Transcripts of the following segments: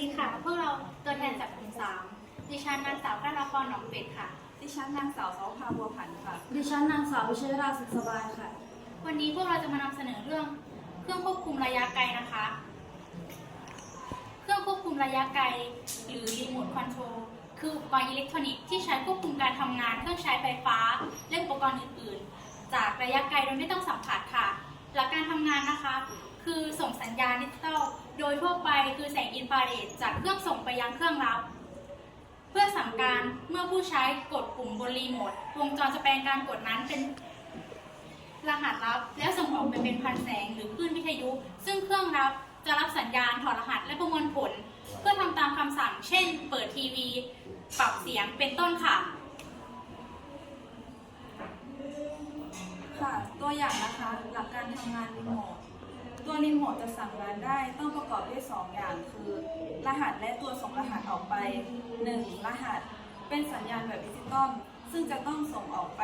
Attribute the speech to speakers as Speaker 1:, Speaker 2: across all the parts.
Speaker 1: ดีค่ะ พวกเราตัวแทนจากกลุ่มสามดิฉันนางสาวพระนครหนองเป็ดค่ะ
Speaker 2: ดิฉันนางสาวเสาพาบัวผันค่ะ
Speaker 3: ดิฉันนางสาววิชัยราชสุขสบายค่ะ
Speaker 1: วันนี้พวกเราจะมานำเสนอเรื่อง เครื่องควบคุมระยะไกลนะคะ เครื่องควบคุมระยะไกล หรือรีโมทคอนโทรลคืออุปกรณ์อิเล็กทรอนิกส์ที่ใช้ควบคุมการทำงานเครื่องใช้ไฟฟ้า และอุปกรณ์อื่น ๆ จากระยะไกลโดยไม่ต้องสัมผัสค่ะ หลักการทำงานนะคะ คือส่งสัญญาณดิจิตอล โดยทั่วไปคือแสงอินฟราเรดจากเครื่องส่งไปยังเครื่องรับ เพื่อสั่งการเมื่อผู้ใช้กดปุ่มบนรีโมทวงจรจะแปลงการกดนั้นเป็นรหัสลับ แล้วส่งออกไปเป็นพันแสงหรือคลื่นวิทยุ ซึ่งเครื่องรับจะรับสัญญาณถอดรหัสและประมวลผล เพื่อทำตามคำสั่ง เช่น เปิดทีวี ปรับเสียงเป็นต้นค่ะ
Speaker 2: ค่ะตัวอย่างนะคะหลักการทำงานรีโมท ตัวรีโมทจะสั่งงานได้ต้องประกอบด้วย 2 อย่างคือ รหัสและตัวส่งรหัสออกไป 1. รหัส เป็นสัญญาณแบบดิจิตอลซึ่งจะต้องส่งออกไป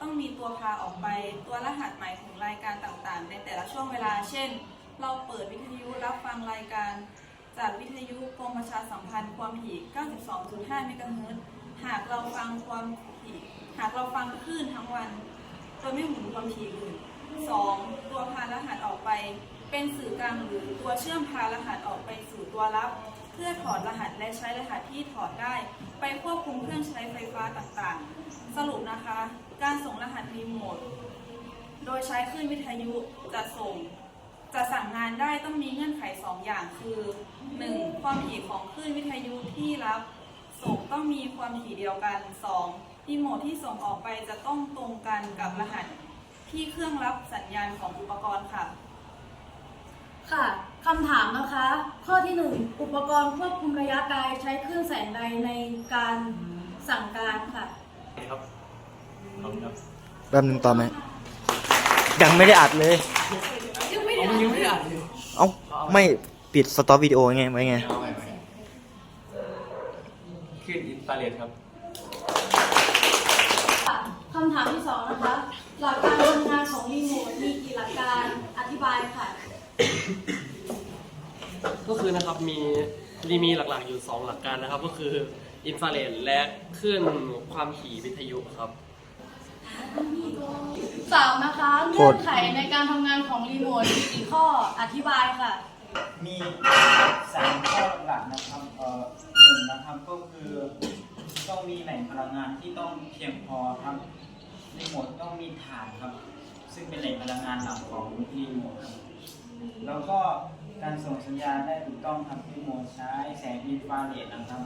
Speaker 2: ต้องมีตัวพาออกไป ตัวรหัสหมายถึงรายการต่างๆ ในแต่ละช่วงเวลา เช่น เราเปิดวิทยุรับฟังรายการ จากวิทยุกรมประชาสัมพันธ์ความถี่ 92.5 เมกะเฮิรตซ์หากเราฟังความถี่หากเราฟังคลื่นทั้งวันโดยไม่หมุนความถี่อื่น 2. ตัวพารหัสออกไป เป็นสื่อกลางหรือตัวเชื่อมพารหัสออกไปสู่ตัวรับ เพื่อถอดรหัสและใช้รหัสที่ถอดได้ ไปควบคุมเครื่องใช้ไฟฟ้าต่างๆ สรุปนะคะ การส่งรหัสรีโมทโดยใช้คลื่นวิทยุจะส่งจะสั่งงานได้ต้องมีเงื่อนไข 2 อย่างคือ 1. ความถี่ของคลื่นวิทยุที่รับ ส่งต้องมีความถี่เดียวกัน 2. รีโมทที่ส่งออกไปจะต้องตรงกันกับรหัส ที่เครื่องรับสัญญาณของอุปกรณ์ค่ะ
Speaker 3: ค่ะคำถามนะคะ ข้อที่ 1 อุปกรณ์ควบคุมระยะไกลใช้คลื่นแสงใดในการสั่งการค่ะ
Speaker 4: ครับขอบคุณครับ
Speaker 5: แป๊บนึงต่อไหมยังไม่ได้อัดเลย
Speaker 4: ยังไม่ได้อ่านเลย
Speaker 5: เอ้า ไม่ปิดสต็อปวิดีโอไงไว้ไง
Speaker 4: เอาใหม่ใหม่ขึ้นอินฟราเรดครับ
Speaker 3: ค่ะคำถามที่2นะคะ หลักการทำงานของรีโมทมีกี่หลักการอธิบายค่ะ
Speaker 6: ก็คือนะครับมีมีมีหลักๆอยู่ 2 หลักการนะครับ ก็คืออินฟราเรดและคลื่นความถี่วิทยุครับ
Speaker 3: สามนะคะเงื่อนไขในการทำงานของรีโมทมีกี่ข้ออธิบายค่ะ
Speaker 7: มีสามข้อหลักๆนะครับ เอ่อหนึ่งนะครับก็คือต้องมีแหล่งพลังงานที่ ต้องเพียงพอครับ รีโมทต้องมีฐานครับ ซึ่งเป็นแหล่งพลังงานหลักของรีโมทครับ แล้วก็การส่งสัญญาณได้ถูกต้องครับรีโมทใช้แสงอินฟราเรดนะครับ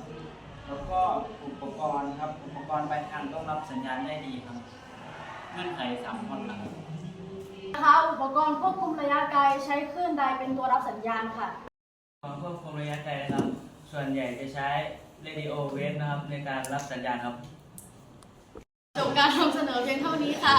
Speaker 7: แล้วก็อุปกรณ์ครับ อุปกรณ์ปลายทางต้องรับสัญญาณได้ดีครับเงื่อนไขสามข้อหลัก
Speaker 3: นะคะอุปกรณ์ควบคุมระยะไกลใช้คลื่นใดเป็นตัวรับสัญญาณค่ะ
Speaker 8: ความควบคุมระยะไกลนะครับ ส่วนใหญ่จะใช้ radio wave นะครับในการรับสัญญาณครับ
Speaker 3: จบการนำเสนอเพียงเท่านี้ค่ะ